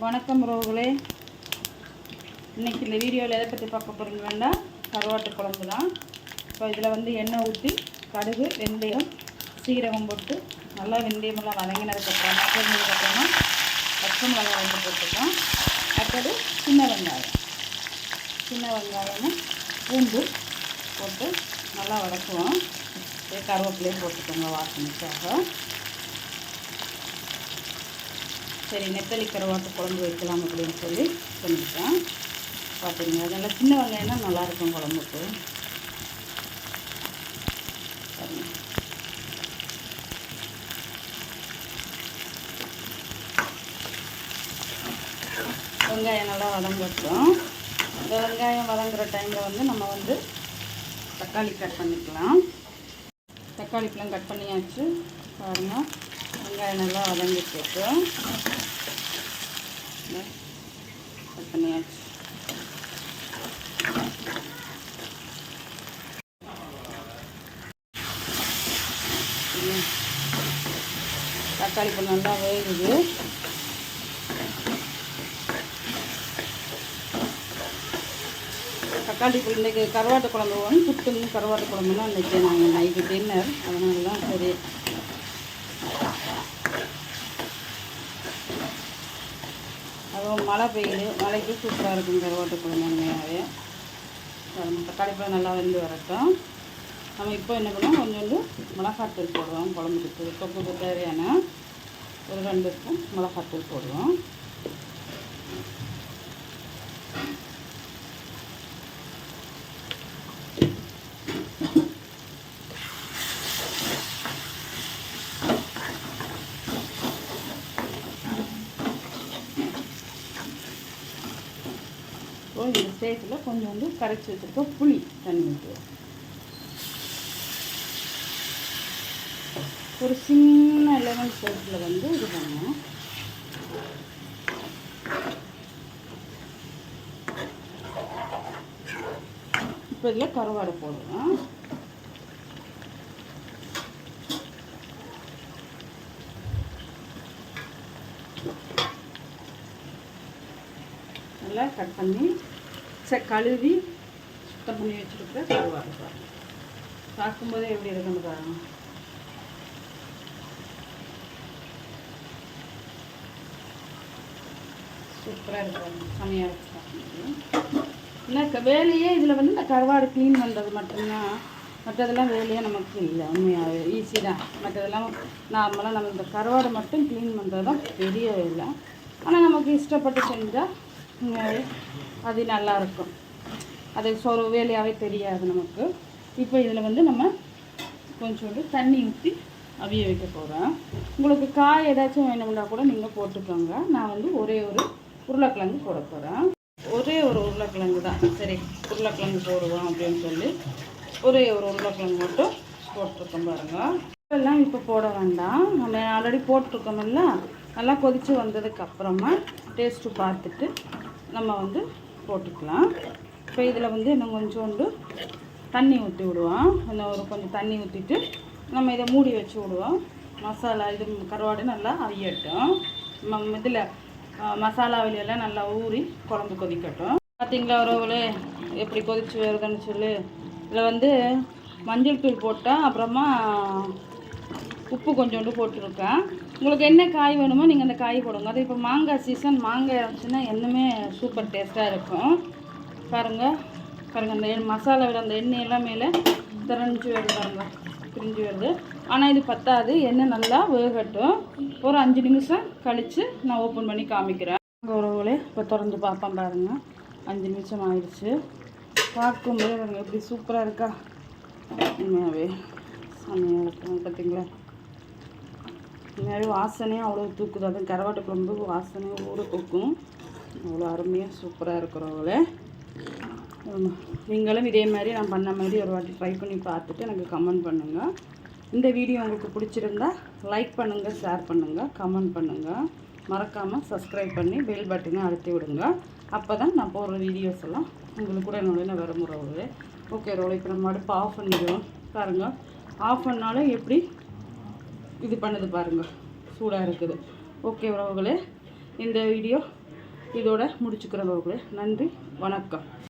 வணக்கம் ரோகலே இன்னைக்கு இந்த வீடியோவில் எதை பற்றி பார்க்க போகிறீங்கன்னா கருவாட்டு குழம்பு தான். இப்போ இதில் வந்து எண்ணெய் ஊற்றி கடுகு வெந்தயம் சீரகம் போட்டு நல்லா வெந்தயமெல்லாம் வதங்கினதுக்கப்புறமா பச்சை மிளகாய் வந்து போட்டுக்கலாம். அடுத்தது சின்ன வெங்காயம். சின்ன வெங்காயமும் பூண்டு போட்டு நல்லா வதக்குவோம். அப்படியே கருவேப்பிலையும் போட்டுக்கோங்க வாசனைக்காக. சரி நெத்தலி கருவாட்டு குழம்பு வைக்கலாம் அப்படின்னு சொல்லி பண்ணிட்டேன். பார்த்தீங்களா அதெல்லாம் சின்ன வெங்காயம்னா நல்லாயிருக்கும் குழம்புக்கு. வெங்காயம் நல்லா வதங்கட்டும். இந்த வெங்காயம் வதங்குற டைமில் வந்து நம்ம வந்து தக்காளி கட் பண்ணிக்கலாம். தக்காளி பழம் கட் பண்ணியாச்சு. பாருங்கள் வெங்காயம் நல்லா வதங்கிட்டு இருக்கு. பண்ணியாச்சு தக்காளி இப்போ நல்லா வேகுது. தக்காளி இப்போ இன்றைக்கி கருவாட்டு குழம்பு வந்து புட்டுன்னு கருவாட்டு குழம்புலாம் இன்றைக்கி நாங்கள் நைட்டு டின்னர். அதனால தான் சரி அதுவும் மழை பெய்யுது. மழைக்கு சூப்பராக இருக்கும் கருவாட்டு குழம்பு உண்மையாகவே தக்காளி பழம் நல்லா வெந்து வரட்டும். நம்ம இப்போ என்ன பண்ணுவோம்? கொஞ்சோண்டு மிளகாத்தூள் போடுவோம். குழம்புக்கு தொப்புக்கு தேவையான ஒரு ரெண்டு ஸ்பூன் மிளகாத்தூள் போடுவோம். இப்போ இந்த ஸ்டேஜில் கொஞ்சோண்டு கரைச்சி வச்சுருக்க புளி தண்ணி ஊற்றுவோம் ஒரு சின்ன லெமன் சைஸில் வந்து இது பண்ணோம் இப்போ இதில் கருவாடை போடுவோம் நல்லா கட் பண்ணி பச்சை கழுவி சுத்தம் பண்ணி வச்சுருக்க கருவாடு பாருங்க. பார்க்கும்போதே எப்படி இருக்குன்னு பாருங்க. சூப்பராக இருக்கும் செமையாக இருக்கும் என்ன வேலையே இதில் வந்து இந்த கருவாடு க்ளீன் பண்ணுறது மட்டும்தான். மற்றதெல்லாம் வேலையே நமக்கு இல்லை உண்மையாக ஈஸி தான். மற்றதெல்லாம் நார்மலாக நம்ம இந்த கருவாடு மட்டும் க்ளீன் பண்ணுறது தான் பெரிய வேலை. ஆனால் நமக்கு இஷ்டப்பட்டு செஞ்சால் அது நல்லாயிருக்கும் அது சொர வேலையாகவே தெரியாது நமக்கு. இப்போ இதில் வந்து நம்ம கொஞ்சோண்டு தண்ணி ஊற்றி அவிய வைக்க போகிறேன் உங்களுக்கு காய் ஏதாச்சும் வேணும்னா கூட நீங்கள் போட்டுக்கோங்க. நான் வந்து ஒரே ஒரு உருளைக்கிழங்கு போட போகிறேன் ஒரே ஒரு உருளைக்கிழங்கு தான். சரி உருளைக்கிழங்கு போடுவோம் அப்படின்னு சொல்லி ஒரே ஒரு உருளைக்கிழங்கு மட்டும் போட்டிருக்கோம் பாருங்கள் எல்லாம் இப்போ போட வேண்டாம். நம்ம ஆல்ரெடி போட்டிருக்கோம்ல நல்லா கொதித்து வந்ததுக்கு அப்புறமா டேஸ்ட்டு பார்த்துட்டு நம்ம வந்து போட்டுக்கலாம். இப்போ இதில் வந்து இன்னும் கொஞ்சோண்டு தண்ணி ஊற்றி விடுவோம். இன்னும் ஒரு கொஞ்சம் தண்ணி ஊற்றிட்டு நம்ம இதை மூடி வச்சு விடுவோம். மசாலா இது கருவாடு நல்லா அவியட்டும். நம்ம இதில் மசாலா வெளியெல்லாம் நல்லா ஊறி குழம்பு கொதிக்கட்டும். பார்த்தீங்களா உறவுகளே? எப்படி கொதிச்சு வருதுன்னு சொல்லி. இதில் வந்து மஞ்சள் தூள் போட்டேன் அப்புறமா உப்பு கொஞ்சோண்டு போட்டிருக்கேன். உங்களுக்கு என்ன காய் வேணுமோ நீங்கள் அந்த காய் போடுங்க. அது இப்போ மாங்காய் சீசன் மாங்காய் இருந்துச்சுன்னா இன்னுமே சூப்பர் டேஸ்ட்டாக இருக்கும். பாருங்கள் பாருங்கள் அந்த எண் மசாலாவில் அந்த எண்ணெய் எல்லாம் மேலே திரஞ்சு வருது பாருங்கள் பிரிஞ்சு வருது. ஆனால் இது பத்தாது எண்ணெய் நல்லா வேகட்டும். ஒரு அஞ்சு நிமிஷம் கழித்து நான் ஓப்பன் பண்ணி காமிக்கிறேன். உறவுகளே இப்போ திறந்து பார்ப்பேன் பாருங்கள் அஞ்சு நிமிஷம் ஆயிடுச்சு. பார்க்கும்போது பாருங்கள் எப்படி சூப்பராக இருக்கா? உண்மையாகவே செம்மையாக இருக்கும் பார்த்தீங்களா மாதிரி வாசனையும் அவ்வளோ தூக்குது. அதுவும் கருவாட்டு குழம்பு வாசனையும் ஊற தூக்கும். அவ்வளோ அருமையாக சூப்பராக இருக்கிறவங்களே நீங்களும் இதே மாதிரி நான் பண்ண மாதிரி ஒரு வாட்டி ட்ரை பண்ணி பார்த்துட்டு எனக்கு கமெண்ட் பண்ணுங்கள் இந்த வீடியோ உங்களுக்கு பிடிச்சிருந்தா லைக் பண்ணுங்கள் ஷேர் பண்ணுங்கள் கமெண்ட் பண்ணுங்கள் மறக்காமல் சப்ஸ்கிரைப் பண்ணி பெல் பட்டனை அழுத்தி விடுங்க. அப்போ தான் நான் போடுற வீடியோஸ் எல்லாம் உங்களுக்கு கூட என்னோட வர ஓகே ரோல் இப்போ நம்ம அடுப்பு ஆஃப் பண்ணிடுவோம். பாருங்கள் ஆஃப் பண்ணாலும் எப்படி இது பண்ணது பாருங்கள் சூடாக இருக்குது. ஓகே உறவுகளே இந்த வீடியோ இதோட முடிச்சுக்கிறோம் உறவுகளே. நன்றி வணக்கம்.